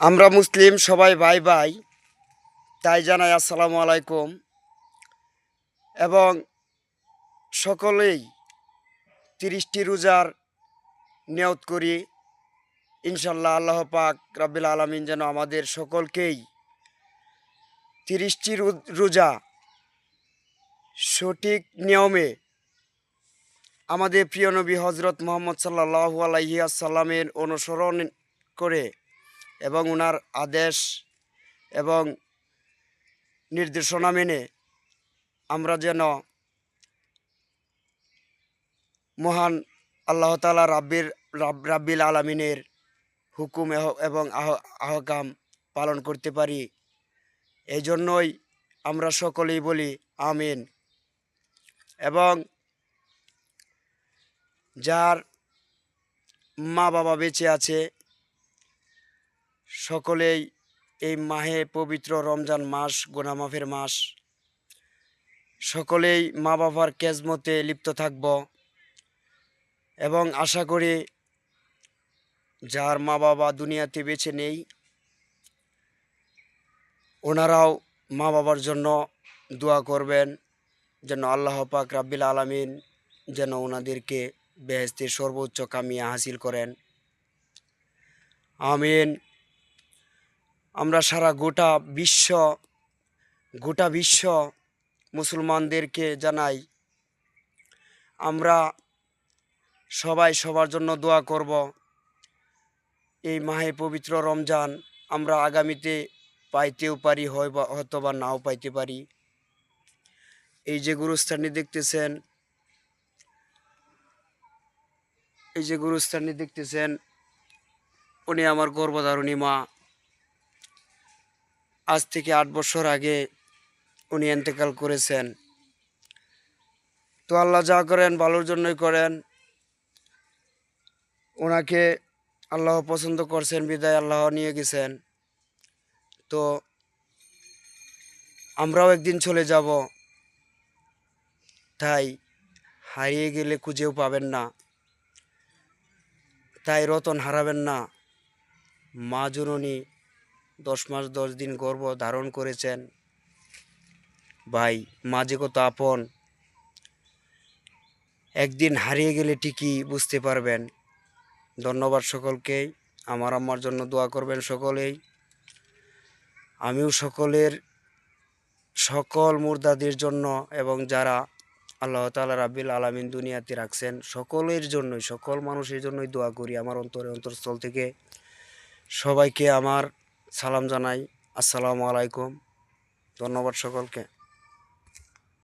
আমরা মুসলিম, সবাই ভাই ভাই তাই জানাই আসসালামু আলাইকুম। এবং সকলেই তিরিশটি রোজার নিয়ত করি। ইনশাল্লাহ আল্লাহ পাক রাব্বিল আলমিন যেন আমাদের সকলকেই তিরিশটি রোজা সঠিক নিয়মে আমাদের প্রিয় নবী হজরত মোহাম্মদ সাল্লাহু আলাইহি আসাল্লামের অনুসরণ করে এবং ওনার আদেশ এবং নির্দেশনা মেনে আমরা যেন মহান আল্লাহ তালা রাব্বির রাব্বিল আলমিনের হুকুম এবং আহ- আহকাম পালন করতে পারি। এই জন্যই আমরা সকলেই বলি আমিন। এবং যার মা বাবা বেঁচে আছে সকলেই এই মাহে পবিত্র রমজান মাস, গোনামাফের মাস। সকলেই মা বাবার কেজমতে লিপ্ত থাকব এবং আশা করি যার মা বাবা দুনিয়াতে বেছে নেই, ওনারাও মা বাবার জন্য দোয়া করবেন যেন আল্লাহ পাক রাব্বিল আলামিন যেন ওনাদেরকে বেহেস্তের সর্বোচ্চ কামিয়া হাসিল করেন। আমিন। আমরা সারা গোটা বিশ্ব গোটা বিশ্ব মুসলমানদেরকে জানাই, আমরা সবাই সবার জন্য দোয়া করব। এই মাহে পবিত্র রমজান আমরা আগামীতে পাইতেও পারি হয় বা হয়তো বা নাও পাইতে পারি। এই যে গুরুস্থানটি দেখতেছেন, এই যে গুরুস্থানটি দেখতেছেন, উনি আমার গর্ভধারণী মা। আজ থেকে আট বছর আগে উনি এন্তেকাল করেছেন। তো আল্লাহ যা করেন ভালোর জন্যই করেন। ওনাকে আল্লাহ পছন্দ করছেন, বিদায় আল্লাহ নিয়ে গেছেন। তো আমরাও একদিন চলে যাব। তাই হারিয়ে গেলে খুঁজেও পাবেন না। তাই রতন হারাবেন না। মা জননী দশ মাস, দশ দিন গর্ভ ধারণ করেছেন। ভাই মা যে কত আপন। একদিন হারিয়ে গেলে ঠিকই বুঝতে পারবেন। ধন্যবাদ সকলকেই আমার আম্মার জন্য দোয়া করবেন সকলেই। আমিও সকলের সকল মুর্দাদের জন্য এবং যারা আল্লাহ তালা রাব্বিল আলামিন দুনিয়াতে রাখছেন, সকলের জন্যই, সকল মানুষের জন্যই দোয়া করি। আমার অন্তরে অন্তরস্থল থেকে সবাইকে আমার সালাম জানাই। আসসালামু আলাইকুম। ধন্যবাদ সকলকে।